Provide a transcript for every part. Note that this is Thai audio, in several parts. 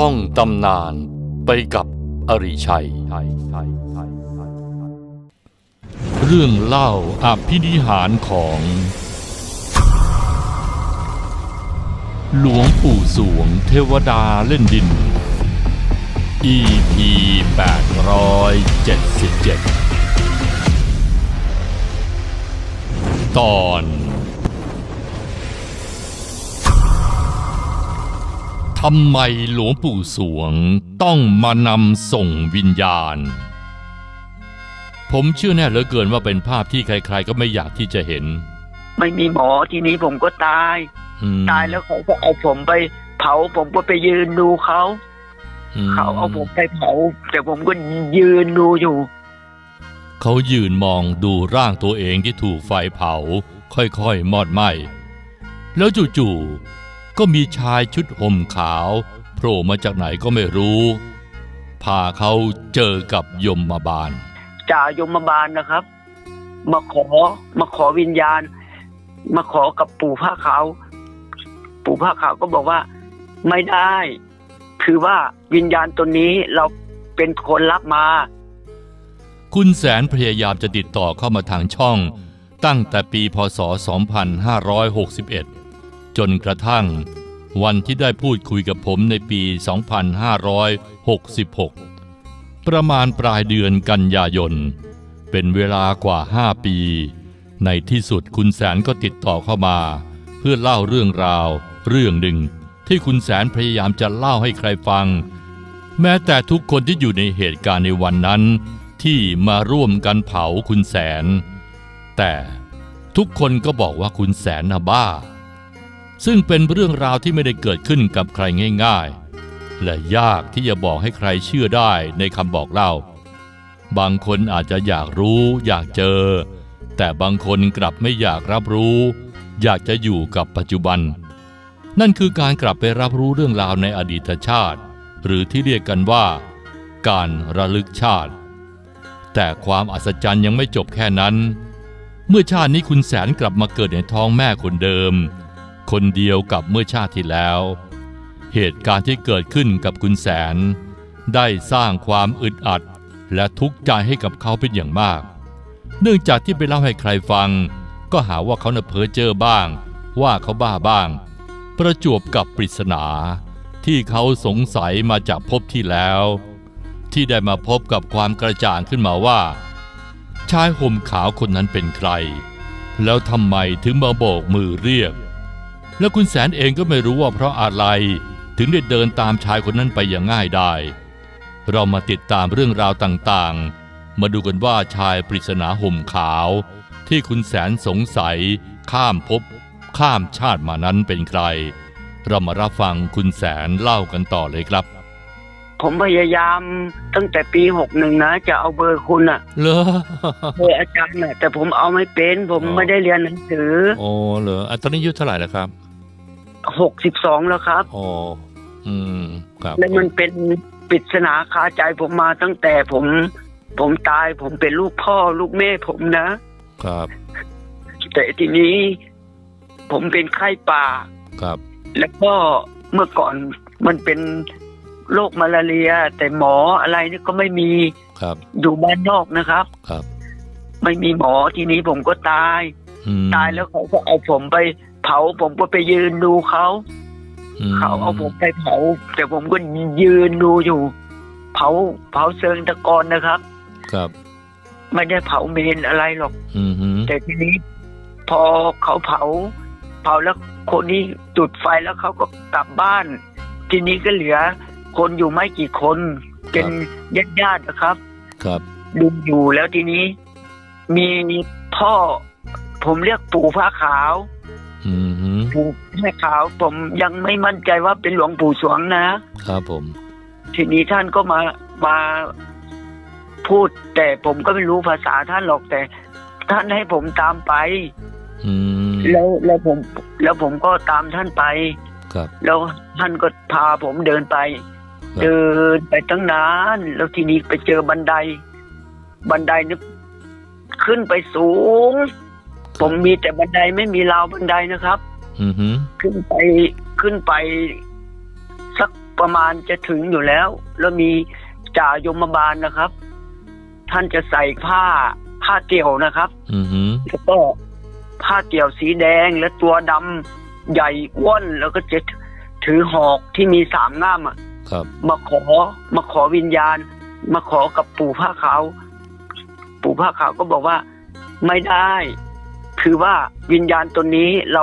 ท่องตำนานไปกับอริชัย เรื่องเล่าอภินิหารของ หลวงปู่สวงเทวดาเล่นดิน EP 877 ตอน ทำไมหลวงปู่สวงต้องมานำส่งวิญญาณ ผมเชื่อแน่เหลือเกินว่าเป็นภาพที่ใคร ๆ ก็ไม่อยากที่จะเห็น ไม่มีหมอทีนี้ผมก็ตาย อืมตายแล้วเขาก็เอาผมไปเผาผมก็ไปยืนดูเขามเขาเอาผมไปเผา แต่ผมก็ยืนดูอยู่ เขายืนมองดูร่างตัวเองที่ถูกไฟเผา ค่อยๆมอดไหม้แล้วจู่ๆ ก็มีชายชุดห่มขาวโผล่มาจากไหนก็ไม่รู้ พาเขาเจอกับยมมาบาลจ่ายมบาลนะครับ มาขอมาขอวิญญาณ มาขอกับปู่ผ้าขาว ปู่ผ้าขาวก็บอกว่าไม่ได้ คือว่าวิญญาณตัวนี้เราเป็นคนรับมา คุณแสนพยายามจะติดต่อเข้ามาทางช่อง ตั้งแต่ปีพศ 2561 จนกระทั่ง วันที่ได้พูดคุยกับผมในปี 2566 ประมาณปลายเดือนกันยายน เป็นเวลากว่า 5 ปี ในที่สุดคุณแสนก็ติดต่อเข้ามา เพื่อเล่าเรื่องราว เรื่องหนึ่ง ที่คุณแสนพยายามจะเล่าให้ใครฟัง แม้แต่ทุกคนที่อยู่ในเหตุการณ์ในวันนั้น ที่มาร่วมกันเผาคุณแสน แต่ทุกคนก็บอกว่าคุณแสนน่ะบ้า ซึ่งเป็นเรื่องราวที่ไม่ได้เกิดขึ้นกับใครง่ายๆ และยากที่จะบอกให้ใครเชื่อได้ในคำบอกเล่า บางคนอาจจะอยากรู้อยากเจอ แต่บางคนกลับไม่อยากรับรู้ อยากจะอยู่กับปัจจุบัน นั่นคือการกลับไปรับรู้เรื่องราวในอดีตชาติ หรือที่เรียกกันว่า การระลึกชาติ แต่ความอัศจรรย์ยังไม่จบแค่นั้น เมื่อชาตินี้คุณแสนกลับมาเกิดในท้องแม่คนเดิม คนเดียวกับเมื่อชาติที่แล้ว เหตุการณ์ที่เกิดขึ้นกับคุณแสน ได้สร้างความอึดอัดและทุกข์ใจให้กับเขาเป็นอย่างมาก เนื่องจากที่ไปเล่าให้ใครฟัง ก็หาว่าเขาเน่ะเพ้อเจ้อบ้าง ว่าเขาบ้าบ้าง ประจวบกับปริศนา ที่เขาสงสัยมาจากภพที่แล้ว ที่ได้มาพบกับความกระจ่างขึ้นมาว่า ชายห่มขาวคนนั้นเป็นใคร แล้วทำไมถึงมาโบกมือเรียก แล้วคุณแสนเองก็ไม่รู้ว่าเพราะอะไร ถึงได้เดินตามชายคนนั้นไปอย่างง่ายได้ เรามาติดตามเรื่องราวต่างๆ มาดูกันว่าชายปริศนาห่มขาว ที่คุณแสนสงสัย ข้ามภพข้ามชาติมานั้นเป็นใคร เรามารับฟังคุณแสนเล่ากันต่อเลยครับ ผมพยายามตั้งแต่ปีหกหนึ่งนะ จะเอาเบอร์คุณอะเหรอเบอร์อาจารย์น่ะแต่ผมเอาไม่เป็น ผมอ๋อไม่ได้เรียนหนังสือโอ้เหรออะตอนนี้อายุเท่าไหร่แล้วครับหกสิบสองแล้วครับอ๋ออืมครับแล้วมันเป็นปริศนาคาใจผมมาตั้งแต่ผม ผมตายผมเป็นลูกพ่อลูกแม่ผมนะ ครับ แต่ทีนี้ผมเป็นไข้ป่าครับ แล้วก็เมื่อก่อนมันเป็น โรคมาลาเรีย แต่หมออะไรนี่ก็ไม่มีครับอยู่บ้านนอกนะครับครับ ไม่มีหมอทีนี้ผมก็ตายอืมตายแล้วเขาก็เอาผมไปเผาผมก็ไปยืนดูเขามเขาเอาผมไปเผา แต่ผมก็ยืนดูอยู่ เผาเผาเชิงตะกอนนะครับ ครับ ไม่ได้เผาเมนอะไรหรอกอืมฮึแต่ทีนี้ พอเขาเผา เผาแล้วคนนี้จุดไฟแล้วเขาก็กลับบ้าน ทีนี้ก็เหลือ คนอยู่ไม่กี่คน เป็นญาติญาติๆนะครับ ครับดูอยู่แล้วทีนี้ มีพ่อ ผมเรียกปู่ผ้าขาวอืมฮึปู่ผ้าขาว ผมยังไม่มั่นใจว่าเป็นหลวงปู่สวงนะ ครับผม ทีนี้ท่านก็มามาพูด แต่ผมก็ไม่รู้ภาษาท่านหรอกแต่ ท่านให้ผมตามไปอืมแล้วแล้วผม แล้วผมก็ตามท่านไป ครับ แล้วท่านก็พาผมเดินไปครับ เดินไปตั้งนาน แล้วทีนี้ไปเจอบันได บันไดนี่ขึ้นไปสูง ผมมีแต่บันไดไม่มีราวบันไดนะครับอืมฮึขึ้นไปขึ้นไป สักประมาณจะถึงอยู่แล้ว แล้วมีจ่ายมบาลนะครับ ท่านจะใส่ผ้าผ้าเตี่ยวนะครับอือหือแล้วก็ผ้าเตี่ยวสีแดงและตัวดำใหญ่อ้วนแล้วก็จะถือหอกที่มีสามง่ามอะ ครับมาขอมาขอวิญญาณ มาขอกับปู่ผ้าขาว ปู่ผ้าขาวก็บอกว่าไม่ได้ คือว่าวิญญาณตัวนี้เรา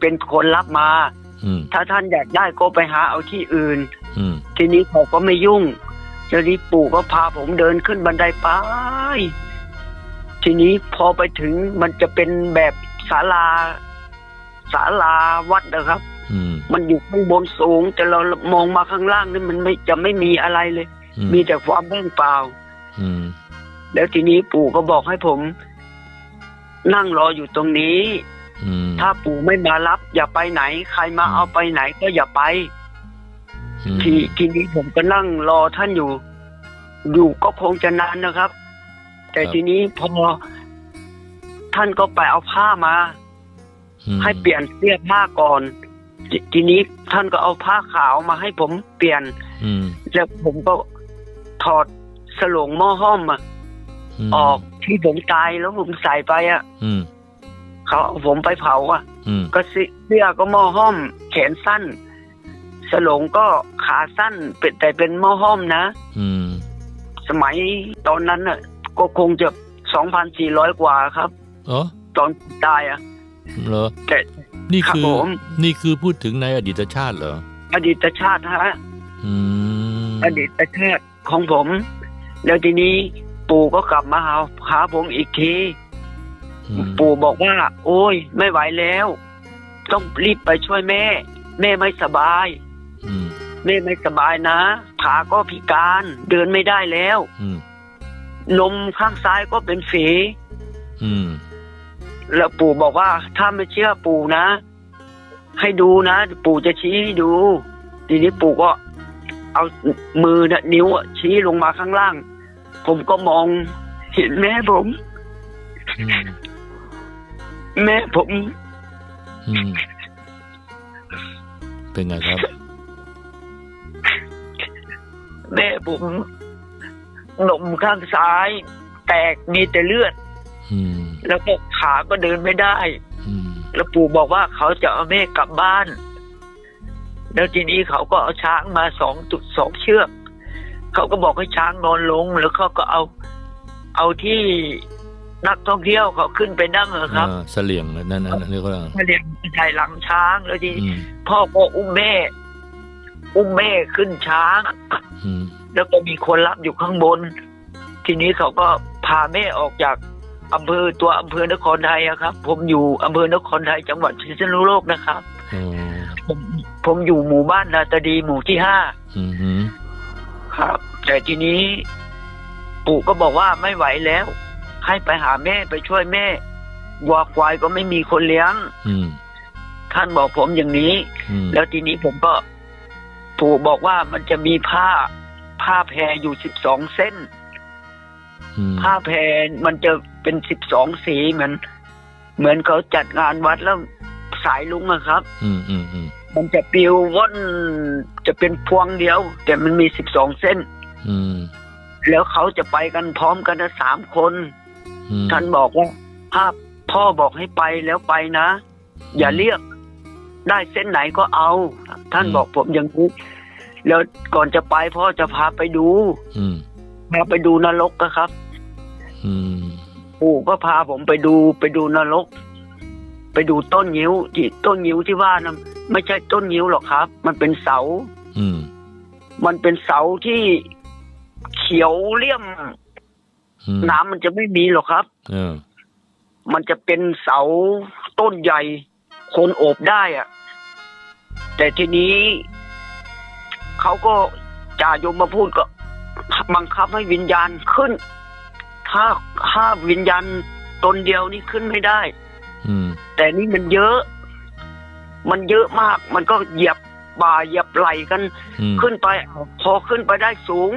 เป็นคนรับมาอืมถ้าท่านอยากได้ก็ไปหาเอาที่อื่นอืมทีนี้เขาก็ไม่ยุ่งทีนี้ปู่ก็พาผมเดินขึ้นบันไดไป ทีนี้พอไปถึงมันจะเป็นแบบศาลาศาลาวัดนะครับอื มมันอยู่ข้างบนสูง แต่เรามองมาข้างล่างนี่มันไม่จะไม่มีอะไรเลยอืมมีแต่ความว่างเปล่าอืมแล้วทีนี้ปู่ก็บอกให้ผม นั่งรออยู่ตรงนี้อืมถ้าปู่ไม่มารับ อย่าไปไหน ใครมาอืมเอาไปไหนก็อย่าไปอืมทีทีนี้ผมก็นั่งรอท่านอยู่ อยู่ก็คงจะนานนะครับ แต่ทีนี้พอท่านก็ไปเอาผ้ามาอืมให้เปลี่ยนเสื้อผ้าก่อน ททีนี้ท่านก็เอาผ้าขาวมาให้ผมเปลี่ยนอืมแล้วผมก็ถอดสลงหม้อห้อมอะมออกที่ผมตายแล้วผมใส่ไปอะอืมเขาเอาผมไปเผาอะอืมก็เสื้อก็หม้อห้อม แขนสั้น สลงก็ขาสั้นเป็นแต่เป็นหม้อห้อมนะอืมสมัยตอนนั้นน่ะ ก็คงจะสองพันสี่ร้อยกว่าครับเออตอนตายอะเหรอแต่ นี่ครับคือผม นี่คือพูดถึงในอดีตชาติเหรออดีตชาติฮะ อืมอดีตชาติของผม แล้วทีนี้ปู่ก็กลับมาหาหาผมอีกที อืมปู่บอกว่า โอ้ย ไม่ไหวแล้ว ต้องรีบไปช่วยแม่ แม่ไม่สบาย อืมแม่ไม่สบายนะ ขาก็พิการเดินไม่ได้แล้ว อืมนมข้างซ้ายก็เป็นฝีอืม แล้วปู่บอกว่าถ้าไม่เชื่อปู่นะ ให้ดูนะ ปู่จะชี้ให้ดู ทีนี้ปู่ก็เอามือนะนิ้วอะชี้ลงมาข้างล่าง ผมก็มองเห็นแม่ผมอืมแม่ผมอืมเป็นไงครับ แม่ผมนมข้างซ้าย แตกมีแต่เลือดอืม แล้วก็ขาก็เดินไม่ได้อืมแล้วปู่บอกว่าเขาจะเอาแม่กลับบ้าน แล้วทีนี้เขาก็เอาช้างมาสองตุสองเชือก เขาก็บอกให้ช้างนอนลง แล้วเขาก็เอาเอาที่นักท่องเที่ยวเขาขึ้นไปนั่งอะครับอ่าเสลี่ยงนั่นนั่นนั่นเรียกว่ามาเรียงใส่หลังช้างแล้วทีอืนี้มพ่อก็อุ้มแม่ อุ้มแม่ขึ้นช้างอืมแล้วก็มีคนรับอยู่ข้างบน ทีนี้เขาก็พาแม่ออกจาก อำเภอตัวอำเภอนครไทยอะครับ ผมอยู่อำเภอนครไทยจังหวัดพิษณุโลกนะครับอ๋อผมผมอยู่หมู่บ้านนาตาดีหมู่ที่ห้าอืมหืมครับ แต่ทีนี้ปู่ก็บอกว่าไม่ไหวแล้ว ให้ไปหาแม่ไปช่วยแม่วัวควายก็ไม่มีคนเลี้ยงอืมท่านบอกผมอย่างนี้อืมแล้วทีนี้ผมก็ปู่บอกว่ามันจะมีผ้า ผ้าแพรอยู่สิบสองเส้นอืมผ้าแพรมันจะ เป็นสิบสองสีเหมือนเหมือนเขาจัดงานวัดแล้วสายลุงอะครับ อืมอืมอืมมันจะปลิวว่อนจะเป็นพวงเดียว แต่มันมีสิบสองเส้น อืมแล้วเขาจะไปกันพร้อมกันนะสามคน อืมท่านบอกว่าถ้าพ่อบอกให้ไปแล้วไปนะ อย่าเรียก ได้เส้นไหนก็เอา ท่านบอกผมอย่างนี้แล้วก่อนจะไปพ่อจะพาไปดูอืมพาไปดูนรกนะครับอืม ปู่ก็พาผมไปดูไปดูนรก ไปดูต้นงิ้วที่ต้นงิ้วที่ว่านะไม่ใช่ต้นงิ้วหรอกครับ มันเป็นเสา อืม มันเป็นเสาที่เขียวเลี่ยมอืมน้ำมันจะไม่มีหรอกครับเออมันจะเป็นเสาต้นใหญ่ คนโอบได้อะแต่ทีนี้เขาก็จ่ายมมาพูดก็บังคับให้วิญญาณขึ้น ถ้าถ้าวิญญาณตนเดียวนี่ขึ้นไม่ได้ อืม แต่นี่มันเยอะ มันเยอะมาก มันก็เหยียบบ่าเหยียบไหลกัน อืม ขึ้นไป พอขึ้นไปได้สูง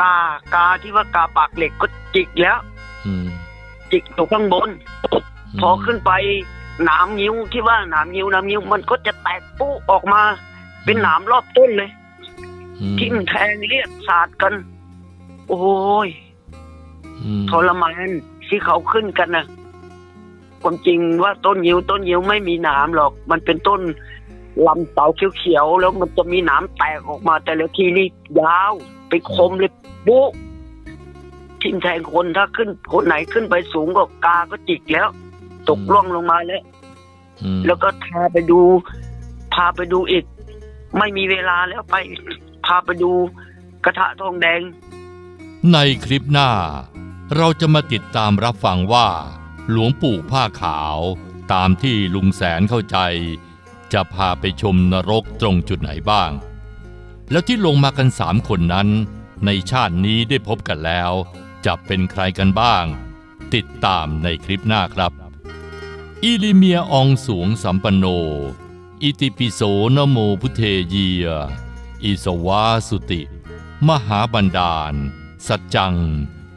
กากาที่ว่ากาปากเหล็กก็จิกแล้ว อืมจิกอยู่ข้างบน พอขึ้นไปหนามนิ้วที่ว่าหนามนิ้วหนามนิ้วมันก็จะแตกปุ๊ออกมา เป็นหนามรอบต้นเลย อืมทิ่มแทงเลียดสาดกัน โอ้ยอืม ทรมานที่เขาขึ้นกันนะความจริงว่าต้นยิวต้นยิวไม่มีหนามหรอก มันเป็นต้นลำเต่าเขียวๆแล้วมันจะมีหนามแตกออกมา แต่ละทีนี่ยาวไปคมเลยปุ๊ทิ่มแทงคนถ้าขึ้นคนไหนขึ้นไปสูงก็กาก็จิกแล้ว ตกล่วงลงมาแล้วอืมแล้วก็พาไปดู พาไปดูอีก ไม่มีเวลาแล้วไป พาไปดูกระทะทองแดง ในคลิปหน้า เราจะมาติดตามรับฟังว่า หลวงปู่ผ้าขาวตามที่ลุงแสนเข้าใจ จะพาไปชมนรกตรงจุดไหนบ้าง แล้วที่ลงมากันสามคนนั้น ในชาตินี้ได้พบกันแล้ว จะเป็นใครกันบ้าง ติดตามในคลิปหน้าครับอิลิเมียอองสวงสัมปันโน อิติปิโสนโมพุเทเยีย อิสวาสุติ มหาบันดาล สัจจัง